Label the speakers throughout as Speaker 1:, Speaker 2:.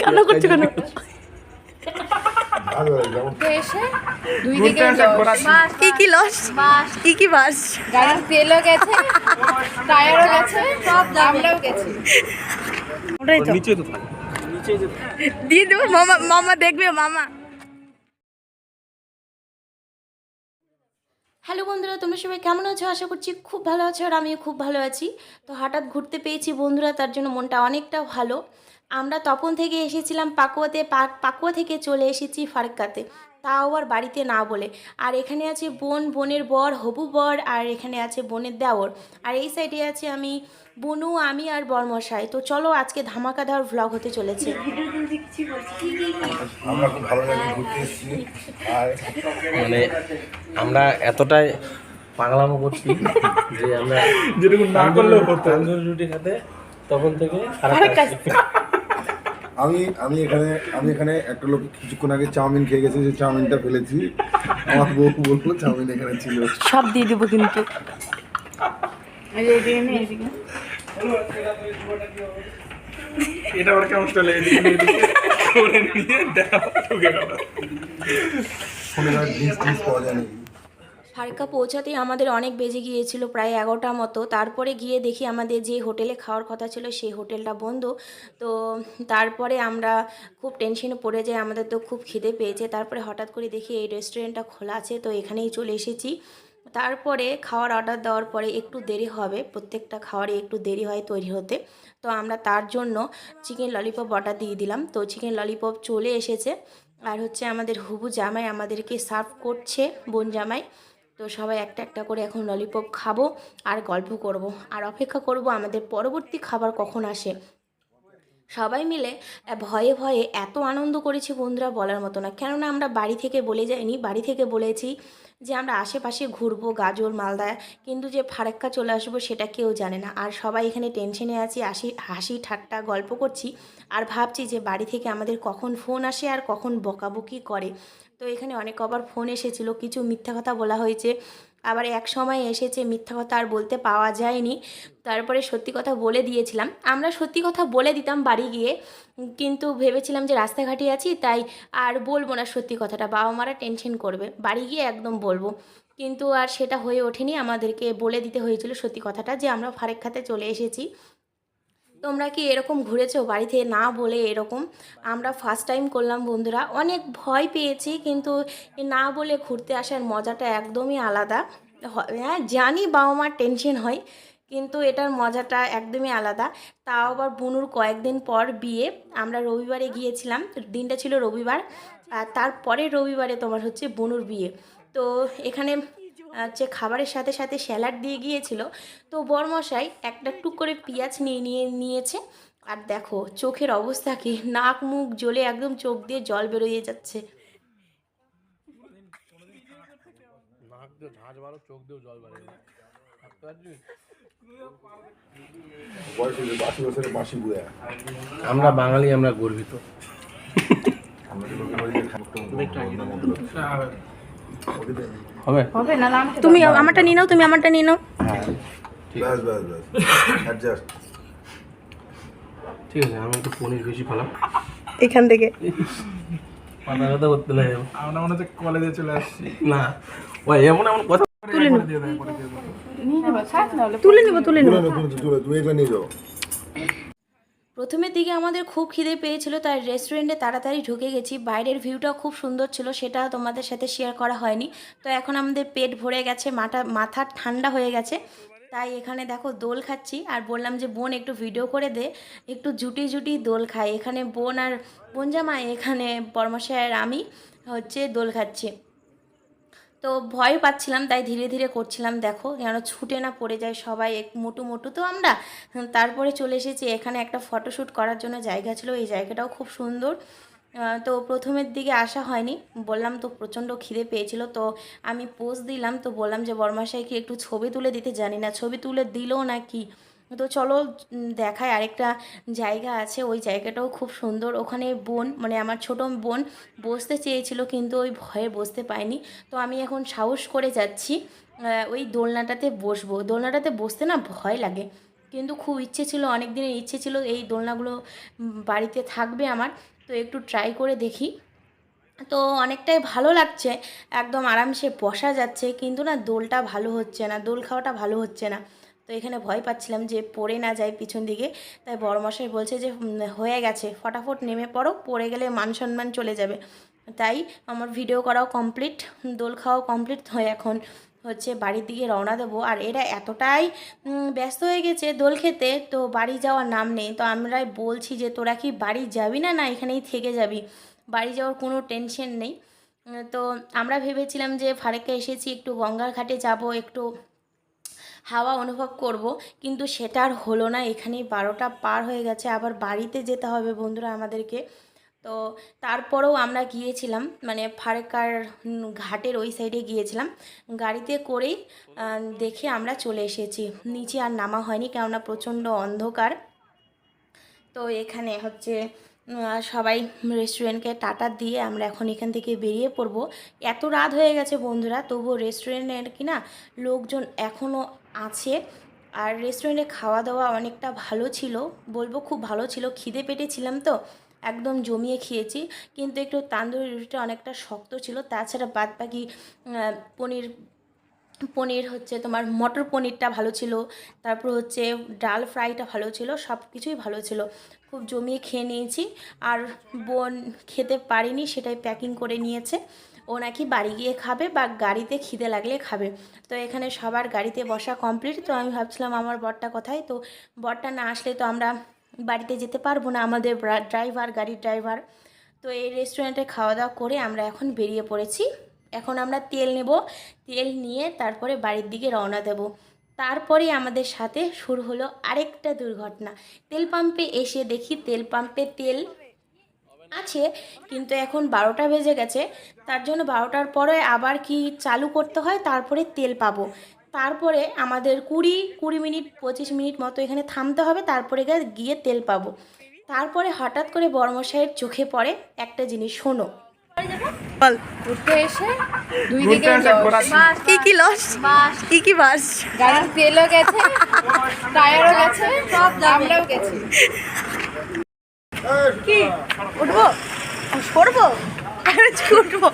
Speaker 1: কেন করছ কেন? কি কি লস
Speaker 2: বাস।
Speaker 1: কি কি বাস?
Speaker 2: গাড়ির তেলও গেছে টায়ারও গেছে সব আমরাও গেছি।
Speaker 1: ওটাই তো। দিয়ে দেবো মামা মামা দেখবে মামা। হ্যালো বন্ধুরা, তোমরা সবাই কেমন আছো? আশা করছি খুব ভালো আছো আর আমিও খুব ভালো আছি। তো হঠাৎ ঘুরতে পেয়েছি বন্ধুরা, তার জন্য মনটা অনেকটা ভালো। আমরা তপন থেকে এসেছিলাম পাকুয়াতে পাক পাকুয়া থেকে চলে এসেছি ফারাক্কাতে। তাও আবার বাড়িতে না বলে। আর এখানে আছে বোন বোনের বর হবু বর আর এখানে আছে বোনের দেওর। আর এই সাইডে আছে আমি বনু আমি আর বরমশাই। তো চলো আজকে ধামাকাদার ভ্লগ হতে চলেছে।
Speaker 3: আমরা খুব ভালো জায়গায় ঘুরতে এসেছি। আর
Speaker 4: মানে আমরা এতটাই পাগলামো করছি যে আমরা
Speaker 5: যেটুকু না করলেও হতো।
Speaker 4: তান্দুরি রুটি খেতে তখন থেকে।
Speaker 3: আমি আমি এখানে আমি এখানে একটা লোক কিছুক্ষণ আগে চাউমিন খেয়ে গেছে যে চাউমিনটা ফেলেছি। আমার বউ বলল চাউমিন এখানে ছিল।
Speaker 1: সব দিয়ে দেবো কিন্তু।
Speaker 5: এটা আবার কেমন চলে? এদিকে এদিকে করে নিয়ে দেখা ঢুকে গেল।
Speaker 3: ফোনে টিঙ্কস পাওয়া যায় নাকি
Speaker 1: ফারকা পৌঁছাতেই আমাদের অনেক বেজে গিয়েছিল, প্রায় এগারোটা মতো। তারপরে গিয়ে দেখি আমাদের যে হোটেলে খাওয়ার কথা ছিল সেই হোটেলটা বন্ধ। তো তারপরে আমরা খুব টেনশনে পড়ে যাই, আমাদের তো খুব খিদে পেয়েছে। তারপরে হঠাৎ করে দেখি এই রেস্টুরেন্টটা খোলা আছে, তো এখানেই চলে এসেছি। তারপরে খাওয়ার অর্ডার দেওয়ার পরে একটু দেরি হবে, প্রত্যেকটা খাওয়ারে একটু দেরি হয় তৈরি হতে। তো আমরা তার জন্য চিকেন ললিপপ অর্ডার দিয়ে দিলাম। তো চিকেন ললিপপ চলে এসেছে। আর হচ্ছে আমাদের হুবু জামাই আমাদেরকে সার্ভ করছে, বোন জামাই। তো সবাই একটা একটা করে এখন ললিপপ খাব আর গল্প করব। আর অপেক্ষা করব আমাদের পরবর্তী খাবার কখন আসে। সবাই মিলে ভয়ে ভয়ে এত আনন্দ করেছি বন্ধুরা বলার মতো না। কেননা আমরা বাড়ি থেকে বলে যাইনি, বাড়ি থেকে বলেছি যে আমরা আশেপাশে ঘুরবো, গাজর, মালদা, কিন্তু যে ফারাক্কা চলে আসব সেটা কেউ জানে না। আর সবাই এখানে টেনশনে আছি, হাসি হাসি, ঠাট্টা গল্প করছি আর ভাবছি যে বাড়ি থেকে আমাদের কখন ফোন আসে আর কখন বকাবকি করে। তো এখানে অনেক আবার ফোন এসেছিল, কিছু মিথ্যা কথা বলা হয়েছে। আবার এক সময় এসেছে, মিথ্যা কথা আর বলতে পাওয়া যায়নি। তারপরে সত্যি কথা বলে দিয়েছিলাম। আমরা সত্যি কথা বলে দিতাম বাড়ি গিয়ে, কিন্তু ভেবেছিলাম যে রাস্তাঘাটে আছি, তাই আর বলব না সত্যি কথাটা। বাবা মারা টেনশন করবে। বাড়ি গিয়ে একদম বলব। কিন্তু আর সেটা হয়ে ওঠেনি। আমাদেরকে বলে দিতে হয়েছিল সত্যি কথাটা যে আমরা ফারেক খাতে চলে এসেছি। তোমরা কি এরকম ঘুরেছো বাড়িতে? না বলে এরকম। আমরা ফার্স্ট টাইম করলাম বন্ধুরা। অনেক ভয় পেয়েছি কিন্তু না বলে ঘুরতে আসার মজাটা একদমই আলাদা। হ্যাঁ জানি বাবা মার টেনশন হয়, কিন্তু এটার মজাটা একদমই আলাদা। তাও আবার বুনুর কয়েকদিন পর বিয়ে। আমরা রবিবারে গিয়েছিলাম। দিনটা ছিল রবিবার। আর তারপরে রবিবারে তোমার হচ্ছে বুনুর বিয়ে। তো এখানে হচ্ছে খাবারের সাথে সাথে স্যালাড দিয়ে গিয়েছিল তো বরমশাই একটা টুক করে পেঁয়াজ নিয়ে নিয়ে নিয়েছে। আর দেখো চোখের অবস্থা কি নাক মুখ জ্বলে একদম চোখ দিয়ে জল বেরোয়ে যাচ্ছে।
Speaker 4: নাক দিয়ে বাড়ো চোখ দিয়েও জল বাড়ে আমরা বাঙালি আমরা গর্বিত।
Speaker 3: তো লোকের বাড়িতে
Speaker 1: তুমি আমারটা নিয়ে নাও তুমি আমারটা নিয়ে নাও।
Speaker 3: ব্যাস ব্যাস ব্যাস অ্যাডজাস্ট
Speaker 4: ঠিক আছে আমি একটু পনির বেশি পেলাম
Speaker 1: এখান থেকে।
Speaker 4: মাথা ব্যথা করতে লাগে।
Speaker 5: আমরা মনে হচ্ছে কলেজে চলে আসছি।
Speaker 4: না ওই এমন এমন কথা
Speaker 5: তুলে
Speaker 1: তুলে নেব তুলে নেব।
Speaker 3: তুলে নে, তুলে তুলে তুমি এগুলো নিয়ে যাও
Speaker 1: প্রথমের দিকে আমাদের খুব খিদে পেয়েছিল, তাই রেস্টুরেন্টে তাড়াতাড়ি ঢুকে গেছি। বাইরের ভিউটা খুব সুন্দর ছিল, সেটা তোমাদের সাথে শেয়ার করা হয়নি। তো এখন আমাদের পেট ভরে গেছে, মাথা মাথা ঠান্ডা হয়ে গেছে। তাই এখানে দেখো দোল খাচ্ছি, আর বললাম যে বোন একটু ভিডিও করে দে, একটু জুটি জুটি দোল খায়। এখানে বোন আর বোন জামাই, এখানে বর্মশাই আর আমি হচ্ছে দোল খাচ্ছি। তো ভয় পাচ্ছিলাম, তাই ধীরে ধীরে করছিলাম, দেখো, যেন ছুটে না পড়ে যায় সবাই, এক মোটু মোটু তো আমরা। তারপরে চলে এসেছি, এখানে একটা ফটোশ্যুট করার জন্য জায়গা ছিল, এই জায়গাটাও খুব সুন্দর। তো প্রথমের দিকে আসা হয়নি, বললাম তো প্রচণ্ড খিদে পেয়েছিল, তো আমি পোজ দিলাম, তো বললাম যে বর্মাশাইকে একটু ছবি তুলে দিতে, জানি না, ছবি তুলে দিলো না কি? তো চলো দেখায় আরেকটা জায়গা আছে, ওই জায়গাটাও খুব সুন্দর। ওখানে বোন মানে আমার ছোট বোন বসতে চেয়েছিল, কিন্তু ওই ভয়ে বসতে পায়নি। তো আমি এখন সাহস করে যাচ্ছি ওই দোলনাটাতে বসবো। দোলনাটাতে বসতে না ভয় লাগে, কিন্তু খুব ইচ্ছে ছিল অনেক দিনের ইচ্ছে ছিল এই দোলনাগুলো বাড়িতে থাকবে আমার। তো একটু ট্রাই করে দেখি। তো অনেকটাই ভালো লাগছে, একদম আরামসে বসা যাচ্ছে, কিন্তু না দোলটা ভালো হচ্ছে না, দোল খাওয়াটা ভালো হচ্ছে না। তো এখানে ভয় পাচ্ছিলাম যে পড়ে না যায় পিছন দিকে। তাই বড়মশাই বলছে যে হয়ে গেছে, ফটাফট নেমে পড়ো, পড়ে গেলে মান সম্মান চলে যাবে। তাই আমার ভিডিও করাও কমপ্লিট দোল খাওয়াও কমপ্লিট হয় এখন হচ্ছে বাড়ির দিকে রওনা দেবো। আর এরা এতটাই ব্যস্ত হয়ে গেছে দোল খেতে, তো বাড়ি যাওয়ার নাম নেই। তো আমরাই বলছি যে, তোরা কি বাড়ি যাবি না না এখানেই থেকে যাবি? বাড়ি যাওয়ার কোনো টেনশন নেই। তো আমরা ভেবেছিলাম যে, ফারেক্কা এসেছি, একটু গঙ্গার ঘাটে যাব, একটু হাওয়া অনুভব করব, কিন্তু সেটা আর হলো না। এখানেই বারোটা পার হয়ে গেছে, আবার বাড়িতে যেতে হবে বন্ধুরা আমাদেরকে। তো তারপরেও আমরা গিয়েছিলাম মানে ফারেকার ঘাটের ওই সাইডে গিয়েছিলাম। গাড়িতে করেই দেখে আমরা চলে এসেছি। নিচে আর নামা হয়নি, কেননা প্রচণ্ড অন্ধকার। তো এখানে হচ্ছে সবাই রেস্টুরেন্টকে টাটা দিয়ে আমরা এখন এখান থেকে বেরিয়ে পড়ব। এত রাত হয়ে গেছে বন্ধুরা, তবুও রেস্টুরেন্টের কি না লোকজন এখনও আছে। আর রেস্টুরেন্টে খাওয়া দাওয়া অনেকটা ভালো ছিল, বলব খুব ভালো ছিল, খিদে পেটে ছিলাম তো, একদম জমিয়ে খেয়েছি। কিন্তু একটু তান্দুরি রুটিটা অনেকটা শক্ত ছিল, তাছাড়া বাদ বাকি পনির পনির হচ্ছে, তোমার মটর পনিরটা ভালো ছিল, তারপর হচ্ছে ডাল ফ্রাইটা ভালো ছিল সব কিছুই ভালো ছিল। খুব জমিয়ে খেয়ে নিয়েছি, আর বোন খেতে পারিনি, সেটাই প্যাকিং করে নিয়েছে। ও নাকি বাড়ি গিয়ে খাবে বা গাড়িতে খিদে লাগলে খাবে। তো এখানে সবার গাড়িতে বসা কমপ্লিট তো আমি ভাবছিলাম আমার বরটা কোথায়? তো বরটা না আসলে তো আমরা বাড়িতে যেতে পারব না, আমাদের ড্রাইভার, গাড়ির ড্রাইভার। তো এই রেস্টুরেন্টে খাওয়া দাওয়া করে আমরা এখন বেরিয়ে পড়েছি। এখন আমরা তেল নেব। তেল নিয়ে তারপরে বাড়ির দিকে রওনা দেব। তারপরে আমাদের সাথে শুরু হলো আরেকটা দুর্ঘটনা। তেল পাম্পে এসে দেখি তেল পাম্পে তেল আছে, কিন্তু এখন বারোটা বেজে গেছে। তার জন্য বারোটার পরে আবার কি চালু করতে হয়? তারপরে তেল পাবো। তারপরে আমাদের কুড়ি কুড়ি মিনিট, পঁচিশ মিনিট মতো এখানে থামতে হবে। তারপরে গিয়ে- তেল পাবো। তারপরে হঠাৎ করে বর্মশাইয়ের চোখে পড়ে একটা জিনিস, শোনো।
Speaker 2: ঘুরতে এসে দুই দিকে
Speaker 6: কি কি লস? কি কি বাস
Speaker 2: গাড়ির তেলও গেছে টায়ারও গেছে সব আমরাও গেছি।
Speaker 6: কি? উঠবো? সরবো? উঠবো।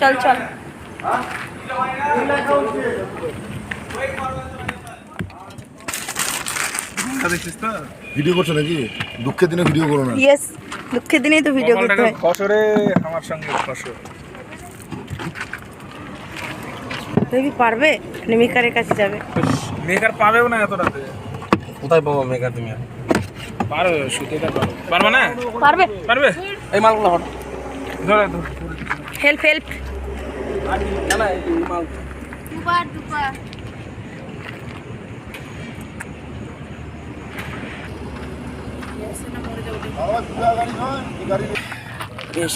Speaker 6: চল চল।
Speaker 3: ভিডিও করছ নাকি? দুঃখের দিনে ভিডিও করো না।
Speaker 6: ইয়েস দুঃখের দিনেই তো ভিডিও করতে হয়।
Speaker 5: ফসরে আমার সঙ্গে ফসর
Speaker 6: তুই কি পারবে? নিমিকারের কাছে যাবে।
Speaker 5: মেকার পাবেও না এত রাতে। কোথায় পাবো মেকার তুমি? পারো সুতিটা পারো। পারবে না?
Speaker 6: পারবে।
Speaker 5: পারবে? এই মালগুলো হট। ধরে ধরে।
Speaker 6: হেল্প হেল্প
Speaker 2: দুবার দুবার।
Speaker 6: বেশ।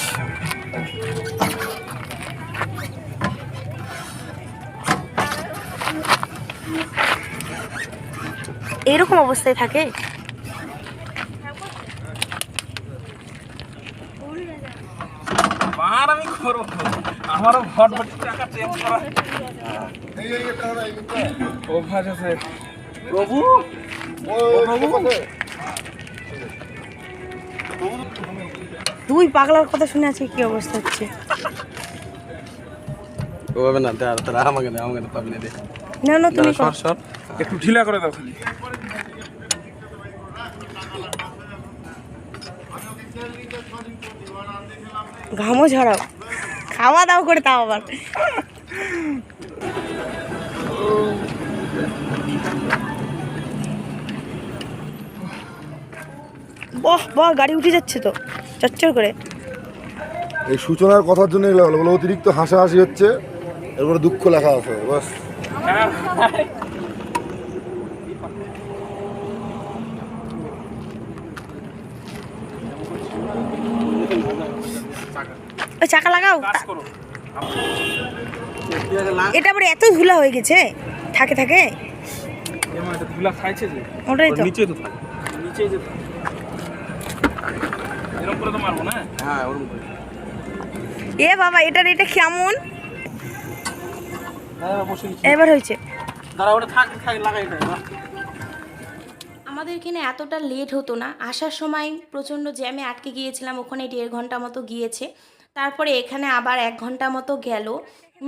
Speaker 6: এরকম অবস্থায় থাকে?
Speaker 5: আর আমি করব আমারও ভট ভট টাকা চেঞ্জ করা। অভ্যাস আছে। প্রভু?
Speaker 6: দুই পাগলার কথা শুনে আছে কি অবস্থা হচ্ছে?
Speaker 7: ওভাবে না তারা তারা আমাকে দে আমাকে পাবি না দে।
Speaker 6: না না তুমি
Speaker 7: সর সর।
Speaker 5: একটু ঢিলা করে দাও খালি।
Speaker 6: ঘামও ঝরাও খাওয়া দাওয়া করে তাও আবার। বাহ বাহ গাড়ি উঠে যাচ্ছে তো। চচ্চর করে।
Speaker 3: এই সূচনার কথার জন্য এগুলো হলো। অতিরিক্ত হাসাহাসি হচ্ছে। এরপরে দুঃখ লেখা আছে বাস।
Speaker 6: চাকা লাগাও। এটা আবার এত ধুলা হয়ে গেছে? থাকে থাকে? এ বাবা, এটার এটা কেমন। এবার হয়েছে।
Speaker 1: আমাদের এখানে এতটা লেট হতো না। আসার সময় প্রচণ্ড জ্যামে আটকে গিয়েছিলাম। ওখানে দেড় ঘণ্টা মতো গিয়েছে। তারপরে এখানে আবার এক ঘণ্টা মতো গেল।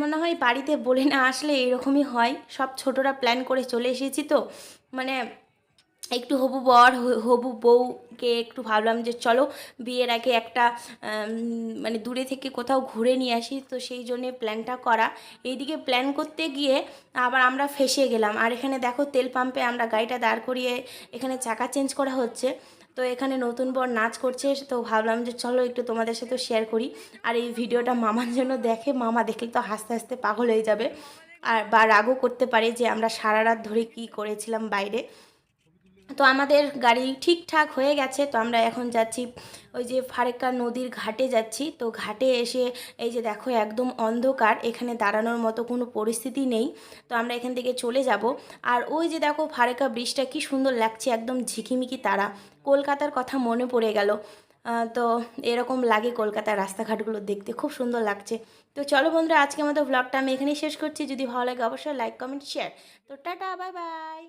Speaker 1: মনে হয় বাড়িতে বলে না আসলে এরকমই হয়। সব ছোটরা প্ল্যান করে চলে এসেছি তো। মানে একটু হবু বর হবু বউকে একটু ভাবলাম যে চলো বিয়ের আগে একটা মানে দূরে থেকে কোথাও ঘুরে নিয়ে আসি। তো সেই জন্যে প্ল্যানটা করা। এইদিকে প্ল্যান করতে গিয়ে আবার আমরা ফেসে গেলাম। আর এখানে দেখো তেল পাম্পে আমরা গাড়িটা দাঁড় করিয়ে এখানে চাকা চেঞ্জ করা হচ্ছে। তো এখানে নতুন বর নাচ করছে, তো ভাবলাম যে চলো একটু তোমাদের সাথে শেয়ার করি। আর এই ভিডিওটা মামার জন্য দেখে, মামা দেখলে তো হাসতে হাসতে পাগল হয়ে যাবে। আর বা রাগও করতে পারে যে আমরা সারা রাত ধরে কী করেছিলাম বাইরে। তো আমাদের গাড়ি ঠিকঠাক হয়ে গেছে, তো আমরা এখন যাচ্ছি, ওই যে ফারেক্কা নদীর ঘাটে যাচ্ছি, তো ঘাটে এসে এই যে দেখো একদম অন্ধকার, এখানে দাঁড়ানোর মতো কোনো পরিস্থিতি নেই, তো আমরা এখান থেকে চলে যাব। আর ওই যে দেখো ফারেক্কা ব্রিজটা কি সুন্দর লাগছে, একদম ঝিকিমিকি তারা, কলকাতার কথা মনে পড়ে গেল। তো এরকম লাগে কলকাতার রাস্তাঘাটগুলো দেখতে, খুব সুন্দর লাগছে। তো চলো বন্ধুরা আজকে আমাদের ব্লগটা আমি এখানেই শেষ করছি, যদি ভালো লাগে অবশ্যই লাইক কমেন্ট শেয়ার তো টাটা বাই বাই